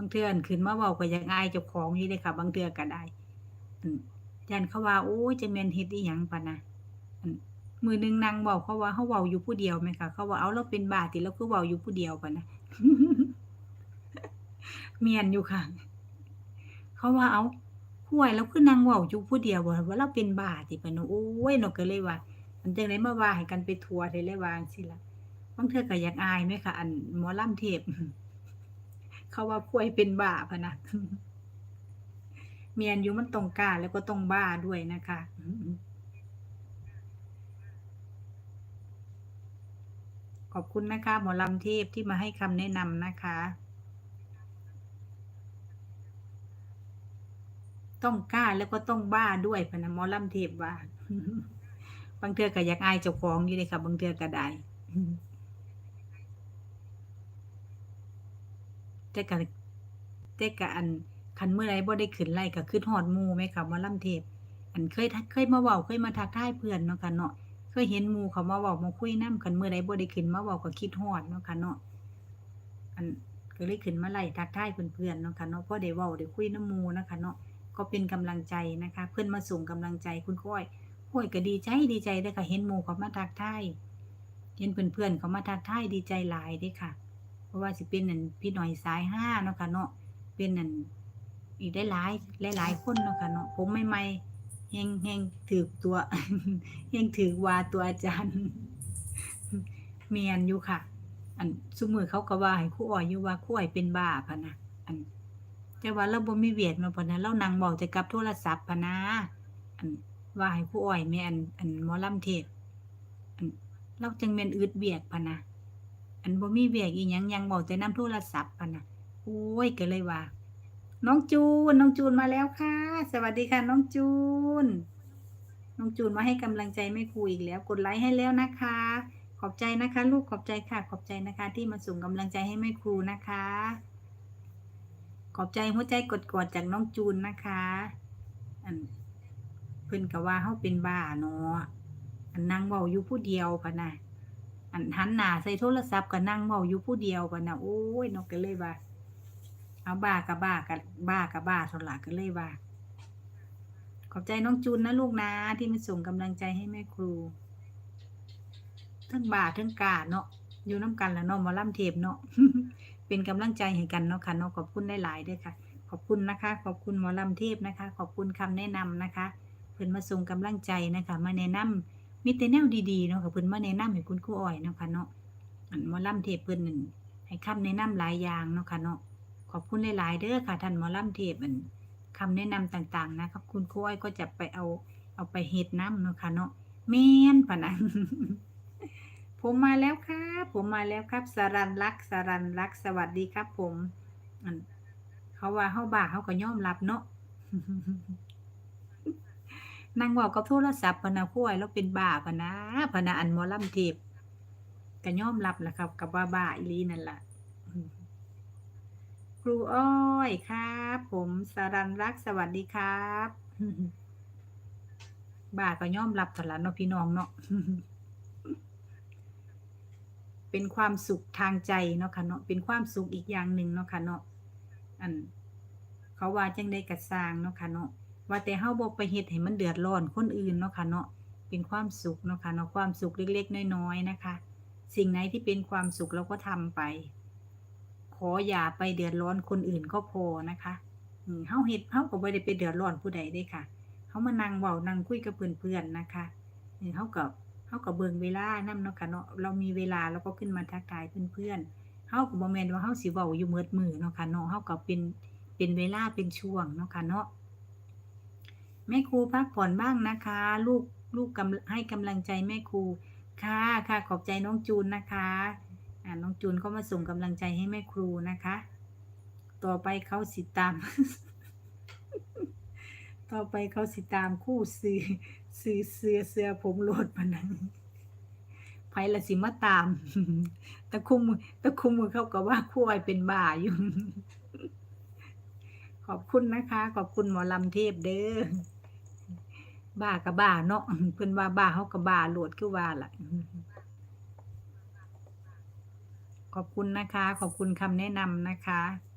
างเทื่อนขึ้นมาเว้าก็อยากอายเจ้าของอยู่เดะค่ะบางเทื่อก็ได้อันเขาว่าโอ๊ยจักแม่นเฮ็ดอิหยังปานะมือหนึ่งนั่งเว้าเขาว่าเราเว้าอยู่ผู้เดียวแหมค่ะเขาว่าเ"อาเราเป็นบาติเราคือเว้าอยู่ผู้เดียว"ปะนะแม่นอยู่ค่ะ เขาว่าเ"อาห่วยเราคือนั่งเว้าอยู่ผู้เดียวว่าเราเป็นบาติ"เพิ่นว่าโอ๊ยเนาะก็เลยว่าอันจั่งใดมาว่าให้กันไปทั่วแท้เลยว่างซี้ล่ะบางเทื่อก็อยากอายไหมคะอันหมอลำเทพ เขาว่าป่วยเป็นบ้าพะนะแม่นอยู่มันต้องกล้าแล้วก็ต้องบ้าด้วยนะคะขอบคุณนะคะ หมอลำเทพที่มาให้คำแนะนำนะคะ ต้องกล้าแล้วก็ต้องบ้าด้วยพนะหมอลำเทพว่า บางเทือก็อยากอายเจ้าของอยู่เดะค่ะ บางเทือก็ได้ แต่ก็แต่ก็อันคันเมื้อใดบ่ได้ขึ้นไลฟ์ก็คิดฮอดหมู่แหมค่ะหมอลำเทพ อันเคยทักเคยมาเว้าเคยมาทักทายเพื่อนเนาะค่ะเนาะเคยเห็นหมู่เขามาเว้ามาคุยนำคันเมื้อใดบ่ได้ขึ้นมาเว้าก็คิดฮอดเนาะค่ะเนาะอันก็เลยขึ้นมาไลฟ์ทักทายเพื่อนๆเนาะค่ะเนาะพอได้เว้าได้คุยน้ำหมู่นะคะเนาะก็เป็นกำลังใจนะคะ เพิ่อนมาส่งกำลังใจคุณก้อยโอ้ยก็ดีใจดีใจเด้ค่ะเห็นหมู่เขามาทักทายเห็นเพื่อนๆเขามาทักทายดีใจหลายด้ค่ะ เพราะว่าสิเป็นอั่นพี่หน้อยสายฮาเนาะค่ะเนาะเป็นอั่นอีกได้หลายๆหลายคนเนาะค่ะเนาะผมใหม่ๆแฮ่งแฮ่งถูกตัวแฮ่งถูกว่าตัวอาจารย์แม่นอยู่ค่ะ อันซุมื้อเขาก็ว่าให้ครูอ้อยอยู่ว่าครูอ้อยเป็นบ้าพะนะอันแต่ว่าเราบ่มีเวียกเนาพะนะเรานั่งเว้าแต่กับโทรศัพท์พะนะอันว่าให้ครูอ้อยแม่อันอันมอลำเทพอันเราจังแม่นอึดเวียกพะนะ อันบ่มีเวียกอิหยังยังเว้าแต่นำโทรศัพท์พะนะโอ๊ยก็เลยว่า น้องจูน น้องจูนมาแล้วค่ะ สวัสดีค่ะ น้องจูน น้องจูนมาให้กำลังใจแม่ครูอีกแล้ว กดไลก์ให้แล้วนะคะ ขอบใจนะคะ ลูกขอบใจค่ะ ขอบใจนะคะ ที่มาส่งกำลังใจให้แม่ครูนะคะ ขอบใจหัวใจกดๆจากน้องจูนนะคะอันเพิ่นก็ว่าเราเป็นบ้าเนาะอันนั่งเว้าอยู่ผู้เดียวพะนะ อันหันหน้าใส่โทรศัพท์ก็นั่งเว้าอยู่ผู้เดียวพะนนะโอ๊ยนาะก็เลยว่า เอาบ้าก็บ้าก็บ้าก็บ้าท่าล่ะก็เลยว่า ขอบใจน้องจูนนะลูกนะ ที่มาส่งกำลังใจให้แม่ครูเทิงบ้าเทิงกาเนาะอยู่น้ำกันแล่ะเนาะหมอลำเทพเนาะเป็นกำลังใจให้กันเนาะค่ะเนาะขอบคุณได้หลายด้อค่ะ ขอบคุณนะคะ ขอบคุณหมอลำเทพนะคะ ขอบคุณคำแนะนำนะคะ เพิ่อนมาส่งกำลังใจนะคะ มาแนะนำ มีแต่แนวดีๆเนาะค่ะเพิ่นมาแนะนำให้คุณครูอ้อยเนาะค่ะเนาะอันหมอลำเทพเพิ่นนั่นให้คำแนะนำหลายอย่างเนาะค่ะเนาะขอบคุณหลายๆเด้อค่ะท่านหมอลำเทพอันคำแนะนำต่าง ๆ นะครับ คุณครูอ้อยก็จะไปเอาเอาไปเฮ็ดน้ำเนาะค่ะเนาะแม่นพะนะผมมาแล้วครับ ผมมาแล้วครับ สรัญลักษณ์สรัญลักษณ์สวัสดีครับ ผมอันเขาว่าเราบ้าเราก็ยอมรับเนาะ นั่งว้ากับโทรศัพท์พนะครูอ้อยเราเป็นบ้าพนะพนะอันมอลำเทพก็ยอมรับแหละครับก็ว่าบ้าอีลีนั่นแหละครูอ้อยครับ ผมสรัญลักสวัสดีครับบ้าก็ย่อมรับถล่ะเนาะพี่น้องเนาะเป็นความสุขทางใจเนาะค่ะเนาะเป็นความสุขอีกอย่างหนึ่งเนาะค่ะเนาะอัน เขาว่าจังใดก็สร้างเนาะค่ะเนาะ ว่าแต่เราบ่ไปเฮ็ดให้มันเดือดร้อนคนอื่นเนาะค่ะเนาะเป็นความสุขเนาะค่ะเนาะความสุขเล็กๆน้อยๆนะคะ สิ่งไหนที่เป็นความสุขเราก็ทำไป ขออย่าไปเดือดร้อนคนอื่นก็พอนะคะเราเฮ็ดเราก็บ่ได้ไปเดือดร้อนผู้ใดเดะค่ะเรามานั่งเว้านั่งคุยกับเพื่อนๆนะคะเออเราก็เราก็เบิ่งเวลานำเนาะค่ะเนาะเรามีเวลาเราก็ขึ้นมาทักทายเพื่อนๆเราก็บ่แม่นว่าเราสิเว้าอยู่เบิดมือเนาะค่ะเนาะเราก็เป็นเป็นเวลาเป็นช่วงเนาะค่ะเนาะ แม่ครูพักผ่อนบ้างนะคะ ลูกลูกกำให้กำลังใจแม่ครูค่ะค่ะขอบใจน้องจูนนะคะอ่าน้องจูนก็มาส่งกำลังใจให้แม่ครูนะคะ ต่อไปเขาสิตาม ต่อไปเขาสิตามคู่ซื้อซื้อเสื้อเสื้อผมโหลดพะนะไผล่ะสิมาตามต่คุมต่คุมื้อเขาก็ว่าครูอ้อยเป็นบ้าอยู่ ขอบคุณนะคะ ขอบคุณหมอลำเทพเด้อ บ้ากับ้าเนาะเพิ่นว่าบ้าเขากับ้าโหลดคือว่าล่ะขอบคุณนะคะ ขอบคุณคำแนะนำนะคะ